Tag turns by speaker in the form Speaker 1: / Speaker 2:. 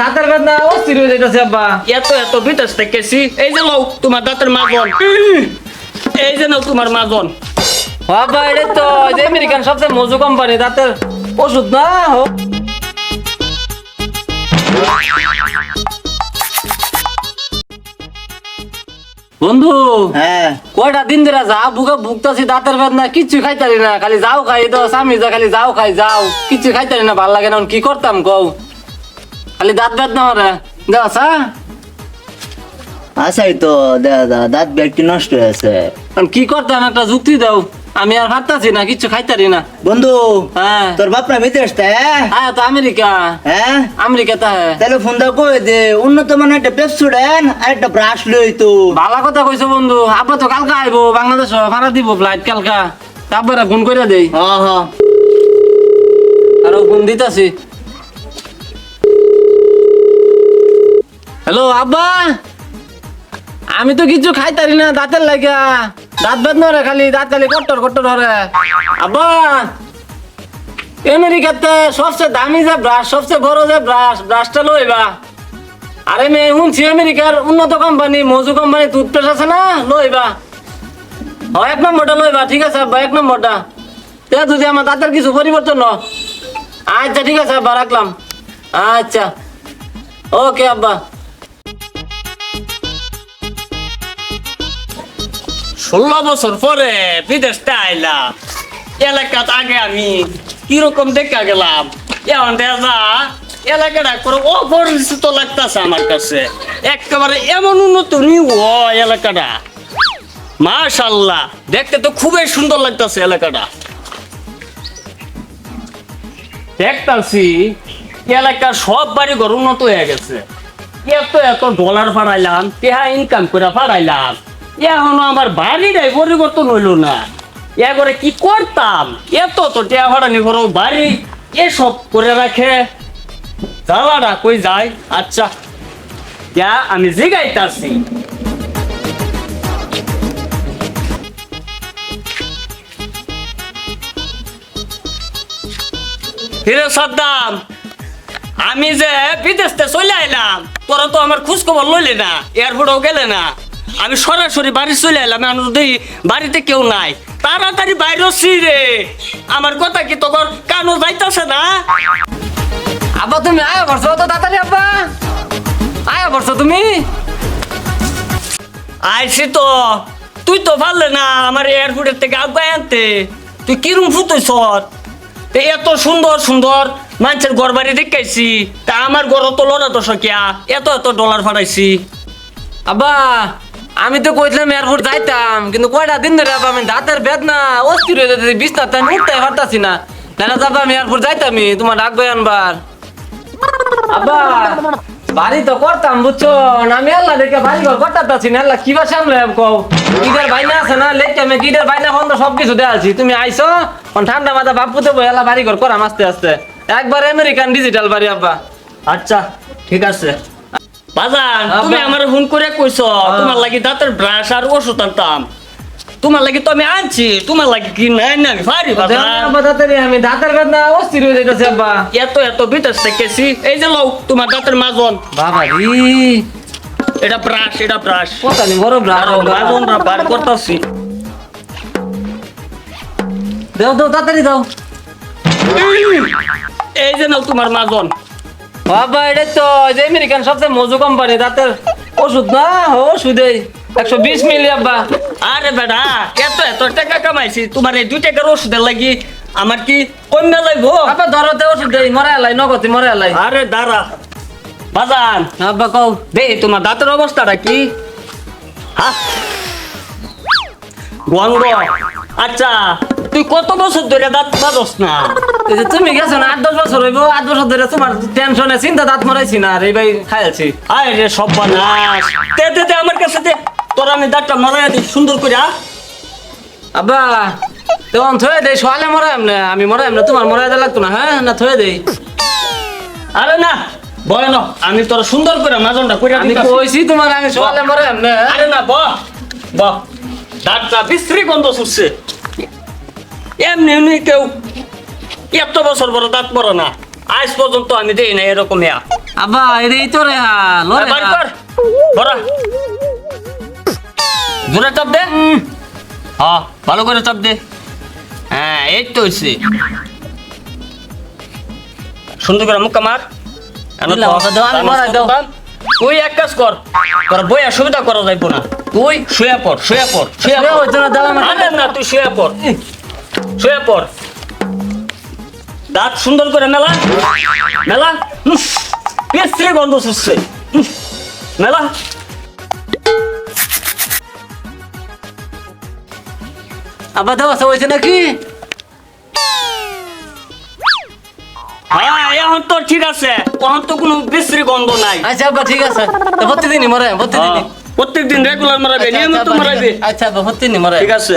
Speaker 1: দাঁতের বেদনা অস্থির হয়ে যাইতেছে আব্বা।
Speaker 2: এত এত থেকেছি এই যে লও তোমার দাঁতের মাজন এই যে নাও তোমার মাজন
Speaker 1: ও আব্বা এটা তো যে আমেরিকান সবচেয়ে মজু কোম্পানি দাঁতের ওষুধ না বন্ধু
Speaker 3: হ্যাঁ।
Speaker 1: কয়টা দিন ধরে যা বুকে ভুগতাছি দাঁতের বেদনা কিচ্ছু খাইতারি না। খালি যাও খাই তো স্বামী যা খালি যাও খাই যাও। কিচ্ছু খাইতারি না ভালো লাগে না কি করতাম কও? খালি দাঁত হরে দেওয়া চা
Speaker 3: আসাই তো দাঁত ব্যক্তি নষ্ট হয়েছে?
Speaker 1: কি করতাম? একটা যুক্তি দাও। আমি আর না কিচ্ছু খাইতারি না।
Speaker 3: বন্ধু
Speaker 1: হ্যাঁ।
Speaker 3: তোর বাপরা বিদেশ হ্যাঁ
Speaker 1: হ্যাঁ তো আমেরিকা।
Speaker 3: হ্যাঁ?
Speaker 1: আমেরিকা তা হ্যাঁ।
Speaker 3: তাহলে ফোন দা কই? দে উন্নত মানের একটা পেপসুডেন আর একটা ব্রাশ লই তো।
Speaker 1: ভালো কথা কইছো বন্ধু। আব্বা তো কালকা আইবো বাংলাদেশ ভাড়া দিব ফ্লাইট কালকা। তারপরে ফোন করে দেই।
Speaker 3: হ হ।
Speaker 1: আরও ফোন দিতাছি। হ্যালো, আব্বা। আমি তো কিছু খাইতারি না, দাঁতের লাগা দাঁত বেদনা রে খালি, দাঁত খালি কট্টর কট্টর হরে। আব্বা আমেরিকাতে সবচেয়ে দামি যে ব্রাশ, সবচেয়ে বড় যে ব্রাশ, ব্রাশটা লইবা। আরে মেয়ে, শুনছি আমেরিকার উন্নত কোম্পানি, মজু কোম্পানি টুথপেস্ট আছে না? লইবা। ও এক নম্বরটা লইবা, ঠিক আছে আব্বা, এক নম্বরটা। তে যদি আমার দাঁতের কিছু পরিবর্তন ন আচ্ছা ঠিক আছে আব্বা, রাখলাম। আচ্ছা। ওকে আব্বা।
Speaker 2: ষোলো বছর পরে বিদেশটা আইলাম এলাকাত আগে আমি কীরকম দেখা গেলাম? এখন দেখা, এলাকাটা করে অপরিচিত লাগতেছে আমার কাছে। একেবারে এমন উন্নত নিউ এলাকাটা। মাশাল্লাহ, দেখতে তো খুবই সুন্দর লাগতেছে এলাকাটা। দেখতাছি, এলাকার সব বাড়ি ঘর উন্নত হয়ে গেছে। এত এত ডলার ফাড়াইলাম তেহা ইনকাম করে ফাড়াইলাম? এখনও আমার বাড়িটাই পরিবর্তন হইল না। এবারে কি করতাম? এত তো টেয়া ভাড়ানি করো বাড়ি এসব করে রাখে। জ্বালাটা কই যায়? আচ্ছা যা আমি জিগাইতাছি। হিরে সাদ্দাম, আমি যে বিদেশতে চলে আইলাম, তোরা তো আমার খোঁজ খবর লইলে না, এয়ারপোর্টেও গেলে না। আমি সরাসরি বাড়ি চলে এলাম আমি যদি বাড়িতে কেউ নাই তাড়াতাড়ি বাইরে রে। আমার কথা কি তোর কানো যাইতাছে না?
Speaker 1: আব্বা তুমি আয়া বর্ষ তো তাড়াতাড়ি আব্বা। আয়া বর্ষ তুমি?
Speaker 2: আইসি তো। তুই তো পারলে না আমার এয়ারপোর্টের থেকে আগায় আনতে। তুই কিরম ফুতুইছ এত সুন্দর সুন্দর মানুষের ঘর বাড়ি দেখাইছি। তা আমার ঘর তো লড়া তো সকিয়া এত এত ডলার ফাটাইছি
Speaker 1: আব্বা আমি তো কইছিলাম এয়ারপোর্ট যাইতাম, কিন্তু কয়টা দিন ধরে আমি দাঁতের বেদনা, অস্থির হয়ে যেতে বিছনা তাই উঠতে পারতাছি না। না যাবা, আমি এয়ারপোর্ট যাইতামই, তোমার ডাকবে আনবার। আব্বা, বাড়ি তো করতাম, বুঝছ? আমি আল্লাহ দেখে বাড়ি ঘর করতাছি না, আল্লাহ কিবা সামলে কও। কিডের বাইনা আছে না, লেট আমি কিডের বাইনা বন্ধ সব কিছু দেওয়া আছি। তুমি আইছো এখন ঠান্ডা মাথা বাপুতে বই আল্লাহ বাড়ি ঘর করাম আস্তে আস্তে। একবার আমেরিকান ডিজিটাল বাড়ি, আব্বা।
Speaker 2: আচ্ছা ঠিক আছে। বাজান তুমি। আমার ফোন করে কইছ তোমার লাগি দাঁতের ব্রাশ আর ওষুধ আনতাম। তোমার লাগি তো আমি আনছি তোমার লাগি কি নাই না আমি পারি বাজান।
Speaker 1: তাড়াতাড়ি আমি দাঁতের বেদনা অস্থির হয়ে যাইতেছে আব্বা।
Speaker 2: এত এত বিদেশ থেকেছি এই যে লও তোমার দাঁতের মাজন।
Speaker 1: বাবা রে।
Speaker 2: এটা ব্রাশ এটা ব্রাশ
Speaker 1: কথা নি বড় ব্রাশ
Speaker 2: আর মাজন বার করতেছি।
Speaker 1: দাও দাও তাড়াতাড়ি দাও।
Speaker 2: এই যে নাও তোমার মাজন।
Speaker 1: বাবা এটা তো যে আমেরিকান সবচেয়ে মজু কোম্পানি দাঁতের ওষুধ না? ওষুধই একশো বিশ মিলি আব্বা।
Speaker 2: আরে বেটা এত এত টাকা কামাইছি তোমার এই দুই টাকার ওষুধের লাগি আমার কি কমে লাগবো?
Speaker 1: আব্বা ধরতে ওষুধ দেই মরে আলাই নগতি মরে আলাই
Speaker 2: আরে দাঁড়া বাজান।
Speaker 1: আব্বা কও।
Speaker 2: দে তোমার দাঁতের অবস্থাটা কি? হ্যাঁ গন্ধ আচ্ছা তুই কত বছর ধরে দাঁত মাজস না?
Speaker 1: এই যে তুমি গেছো না আট দশ বছর হইব আট বছর ধরে তোমার টেনশনে চিন্তা দাঁত মরাইছি না আর এই ভাই খাইছি
Speaker 2: আয় রে সব বানাস দে দে দে আমার কাছে দে। তোর আমি দাঁতটা মারাই দিই সুন্দর করে আ।
Speaker 1: আব্বা তখন থয়ে দেই সোয়ালে মরাই না আমি মরাই না তোমার মরাই লাগতো না হ্যাঁ? না থয়ে দেই।
Speaker 2: আরে না বয় না আমি তোর সুন্দর করে মাজনটা করে
Speaker 1: আমি কইছি তোমার আমি সোয়ালে মরাই না।
Speaker 2: আরে না ব ব। দাঁতটা বিশ্রী গন্ধ ছুটছে। এমনি এমনি কেউ এত বছর বড় দাঁত পড়ে না। আজ পর্যন্ত আমি দেই না এরকম ইয়া।
Speaker 1: আব্বা এটাই তো রে
Speaker 2: কর। বড়া। জোরে চাপ দে। হ্যাঁ ভালো করে চাপ দে। হ্যাঁ এই তো হচ্ছে সুন্দর করে মুখ মার।
Speaker 1: দিলাম, ওকে দাও, আমি মারাই দাও।
Speaker 2: তুই এক কাজ কর। তোর বইয়া সুবিধা করা যাইব না। তুই? শুয়ে পড় শুয়ে পড় শুয়ে পড়।
Speaker 1: না
Speaker 2: তুই শুয়ে পড়। শুয়ে পড়। দাঁত সুন্দর করে মেলা। মেলা। পেস্ট্রি গন্ধ উম, মেলা।
Speaker 1: দেওয়া হয়েছে নাকি?
Speaker 2: হ্যাঁ এখন তো ঠিক আছে। এখন তো কোনো বিশ্রী গন্ধ নাই।
Speaker 1: আচ্ছা আব্বা ঠিক আছে। প্রতিদিনই মরে প্রতিদিনই।
Speaker 2: প্রত্যেক দিন রেগুলার মারাবে
Speaker 1: আচ্ছা,
Speaker 2: নিয়মিত
Speaker 1: আচ্ছা,
Speaker 2: মারাবে।
Speaker 1: আচ্ছা আব্বা প্রতিদিনই মরে।
Speaker 2: ঠিক আছে।